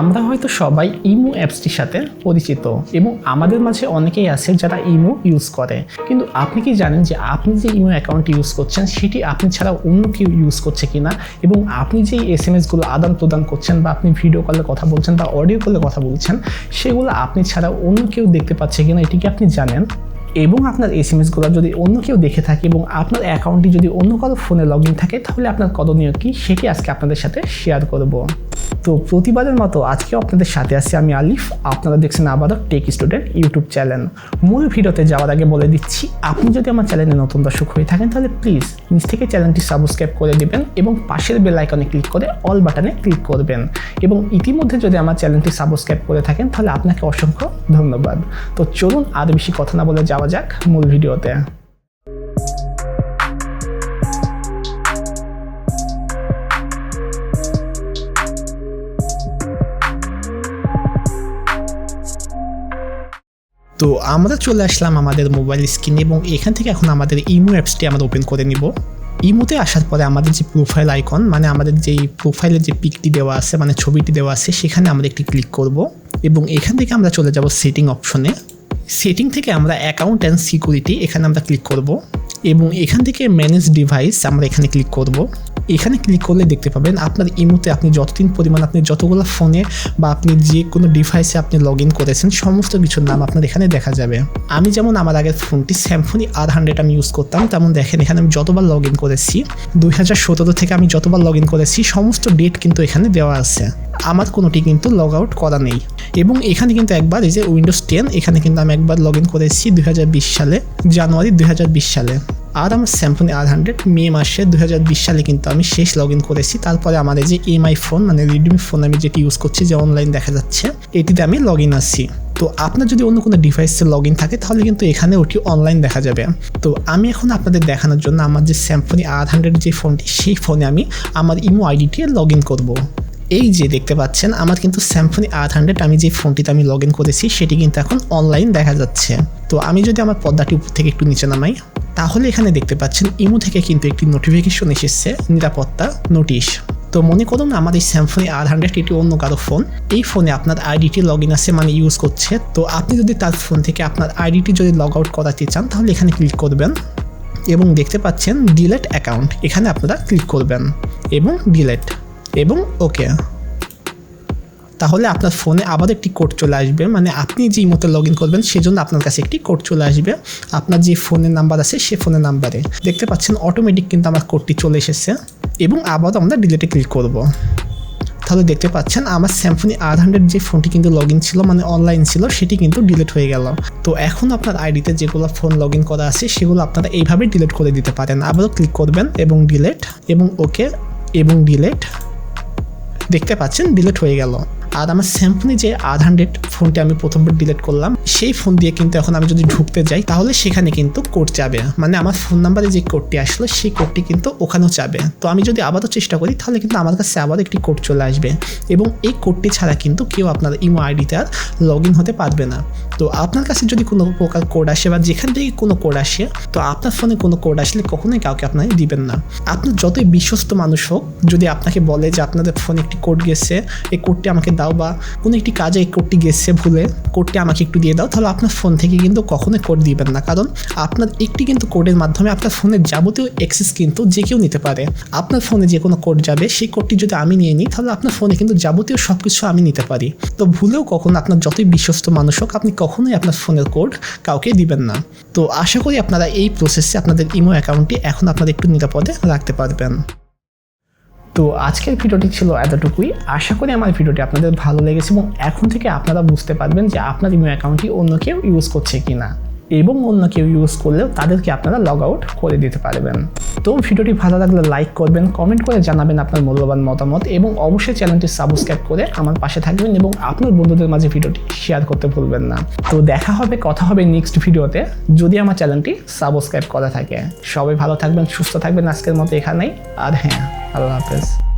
আমরা হয়তো সবাই ইমো অ্যাপসটির সাথে পরিচিত এবং আমাদের মাঝে অনেকেই আছে যারা ইমো ইউজ করে। কিন্তু আপনি কি জানেন যে আপনি যে ইমো অ্যাকাউন্ট ইউজ করছেন, সেটি আপনি ছাড়া অন্য কেউ ইউজ করছে কি না এবং আপনি যে এস এম এসগুলো আদান প্রদান করছেন বা আপনি ভিডিও কলে কথা বলছেন বা অডিও কলে কথা বলছেন, সেগুলো আপনি ছাড়া অন্য কেউ দেখতে পাচ্ছে কি না এটি কি আপনি জানেন? এবং আপনার এস এম এসগুলো যদি অন্য কেউ দেখে থাকে এবং আপনার অ্যাকাউন্টটি যদি অন্য কারও ফোনে লগ ইন থাকে, তাহলে আপনার করণীয় কী? সেটি আজকে আপনাদের সাথে শেয়ার করব। তো প্রতিবাদের মতো আজকেও আপনাদের সাথে আছি আমি আলিফ। আপনারা দেখছেন আবারও টেক স্টুডেন্ট ইউটিউব চ্যানেল মূল ভিডিওতে যাওয়ার আগে বলে দিচ্ছি, আপনি যদি আমার চ্যানেলে নতুন দর্শক হয়ে থাকেন, তাহলে প্লিজ নিজ থেকে চ্যানেলটি সাবস্ক্রাইব করে দিবেন এবং পাশের বেল আইকনে ক্লিক করে অল বাটনে ক্লিক করবেন। এবং ইতিমধ্যে যদি আমার চ্যানেলটি সাবস্ক্রাইব করে থাকেন, তাহলে আপনাকে অসংখ্য ধন্যবাদ। তো চলুন আর বেশি কথা না বলে যাওয়া যাক মূল ভিডিওতে। তো আমরা চলে আসলাম আমাদের মোবাইল স্ক্রিনে এবং এখান থেকে এখন আমাদের ইমো অ্যাপসটি আমরা ওপেন করে নিব। ইমোতে আসার পরে আমাদের যে প্রোফাইল আইকন মানে আমাদের যেই প্রোফাইলের যে পিকটি দেওয়া আছে মানে ছবিটি দেওয়া আছে, সেখানে আমরা একটি ক্লিক করব এবং এখান থেকে আমরা চলে যাব সেটিং অপশনে সেটিং থেকে আমরা অ্যাকাউন্ট অ্যান্ড সিকিউরিটি এখানে আমরা ক্লিক করব এবং এখান থেকে ম্যানেজ ডিভাইস আমরা এখানে ক্লিক করব। এখানে ক্লিক করলে দেখতে পাবেন আপনার ইমোতে আপনি যতদিন পরিমাণ আপনি যতগুলো ফোনে বা আপনি যে কোনো ডিভাইসে আপনি লগ ইন করেছেন, সমস্ত কিছুর নাম আপনার এখানে দেখা যাবে। আমি যেমন আমার আগের ফোনটি স্যামসুনি আর হান্ড্রেড আমি ইউজ করতাম, তেমন দেখেন এখানে আমি যতবার লগ ইন করেছি, দুই হাজার সতেরো থেকে আমি যতবার লগ ইন করেছি, সমস্ত ডেট কিন্তু এখানে দেওয়া আছে। আমার কোনোটি কিন্তু লগ আউট করা নেই। এবং এখানে কিন্তু একবার এই যে উইন্ডোজ টেন এখানে কিন্তু আমি একবার লগ ইন করেছি দু হাজার বিশ সালে, জানুয়ারি দুই হাজার বিশ সালে। আর আমার স্যামসুং আর হান্ড্রেড মে মাসে দু হাজার বিশ সালে কিন্তু আমি শেষ লগ ইন করেছি। তারপরে আমার যে এমআই ফোন মানে রেডমি ফোন আমি যেটি ইউজ করছি যে অনলাইন দেখা যাচ্ছে, এটিতে আমি লগ ইন আছি। তো আপনার যদি অন্য কোনো ডিভাইসে লগ ইন থাকে, তাহলে কিন্তু এখানে ওটি অনলাইন দেখা যাবে। তো আমি এখন আপনাদের দেখানোর জন্য আমার যে স্যামসুং আর হান্ড্রেড যে ফোনটি সেই ফোনে আমি আমার ইমো আইডিটি লগ ইন করব। এই যে দেখতে পাচ্ছেন, আমার কিন্তু স্যামসুং আট হান্ড্রেড আমি যে ফোনটিতে আমি লগ ইন করেছি, সেটি কিন্তু এখন অনলাইন দেখা যাচ্ছে। তো আমি যদি আমার পর্দাটি উপর থেকে একটু নিচে নামাই। তাহলে এখানে দেখতে পাচ্ছেন, ইমো থেকে কিন্তু একটি নোটিফিকেশন এসেছে, নিরাপত্তা নোটিশ তো মনে করুন এই স্যামসুং আর হান্ড্রেড এটি অন্য কারও ফোন এই ফোনে আপনার আইডিটি লগ ইন আছে মানে ইউজ করছে। তো আপনি যদি তার ফোন থেকে আপনার আইডিটি যদি লগ আউট করাতে চান, তাহলে এখানে ক্লিক করবেন এবং দেখতে পাচ্ছেন ডিলেট অ্যাকাউন্ট এখানে আপনারা ক্লিক করবেন এবং ডিলেট এবং ওকে তাহলে আপনার ফোনে আবার একটি কোড চলে আসবে। মানে আপনি যে মতো লগ ইন করবেন, সেজন্য আপনার কাছে একটি কোড চলে আসবে। আপনার যে ফোনের নাম্বার আছে, সে ফোনের নাম্বারে। দেখতে পাচ্ছেন অটোমেটিক কিন্তু আমার কোডটি চলে এসেছে এবং আবার আমরা ডিলেটে ক্লিক করব। তাহলে দেখতে পাচ্ছেন, আমার স্যামসুনি আর হান্ড্রেড যে ফোনটি কিন্তু লগ ইন ছিল মানে অনলাইন ছিল, সেটি কিন্তু ডিলিট হয়ে গেল। তো এখন আপনার আইডিতে যেগুলো ফোন লগ ইন করা আছে, সেগুলো আপনারা এইভাবে ডিলিট করে দিতে পারেন। আবারও ক্লিক করবেন এবং ডিলেট এবং ওকে এবং ডিলেট দেখতে পাচ্ছেন ডিলেট হয়ে গেল। আর আমার স্যামসুনি যে আধ হান্ড্রেড ফোনটি আমি প্রথমবার ডিলেট করলাম। সেই ফোন দিয়ে কিন্তু এখন আমি যদি ঢুকতে যাই, তাহলে সেখানে কিন্তু কোড যাবে। মানে আমার ফোন নাম্বারে যে কোডটি আসলো, সেই কোডটি কিন্তু ওখানেও যাবে। তো আমি যদি আবারও চেষ্টা করি, তাহলে কিন্তু আমার কাছে আবার একটি কোড চলে আসবে। এবং এই কোডটি ছাড়া কিন্তু কেউ আপনার ইমো আইডিতে আর লগ ইন হতে পারবে না। তো আপনার কাছে যদি কোনো প্রকার কোড আসে বা যেখান থেকে কোনো কোড আসে, তো আপনার ফোনে কোনো কোড আসলে কখনোই কাউকে আপনাকে দিবেন না। আপনার যতই বিশ্বস্ত মানুষ হোক, যদি আপনাকে বলে যে আপনাদের ফোনে একটি কোড গেছে, এই কোডটি আমাকে দাও বা কোনো একটি কাজে এই কোডটি গেছে ভুলে কোডটি আমাকে একটু দিয়ে দাও তাহলে আপনার ফোন থেকে কিন্তু কখনোই কোড দিবেন না। কারণ আপনার একটি কিন্তু কোডের মাধ্যমে আপনার ফোনের যাবতীয় অ্যাক্সেস কিন্তু যে কেউ নিতে পারে। আপনার ফোনে যে কোনো কোড যাবে, সেই কোডটি যদি আমি নিয়ে নিই, তাহলে আপনার ফোনে কিন্তু যাবতীয় সব কিছু আমি নিতে পারি। তো ভুলেও কখনো আপনার যতই বিশ্বস্ত মানুষ হোক, আপনি কখনোই আপনার ফোনের কোড কাউকে দিবেন না। তো আশা করি আপনারা এই প্রসেসে আপনাদের ইমো অ্যাকাউন্টটি এখন আপনারা একটু নিরাপদে রাখতে পারবেন। তো আজকের ভিডিওটি ছিল এতটুকুই। আশা করি আমার ভিডিওটি আপনাদের ভালো লেগেছে এবং এখন থেকে আপনারা বুঝতে পারবেন যে আপনার ইমেল অ্যাকাউন্টটি অন্য কেউ ইউজ করছে কি না এবং অন্য কেউ ইউজ করলেও তাদেরকে আপনারা লগ আউট করে দিতে পারবেন। তো ভিডিওটি ভালো লাগলে লাইক করবেন কমেন্ট করে জানাবেন আপনার মূল্যবান মতামত এবং অবশ্যই চ্যানেলটি সাবস্ক্রাইব করে আমার পাশে থাকবেন এবং আপনার বন্ধুদের মাঝে ভিডিওটি শেয়ার করতে ভুলবেন না। তো দেখা হবে, কথা হবে নেক্সট ভিডিওতে, যদি আমার চ্যানেলটি সাবস্ক্রাইব করা থাকে। সবাই ভালো থাকবেন, সুস্থ থাকবেন আজকের মতো এখানেই। আর হ্যাঁ আল্লাহ হাফেজ।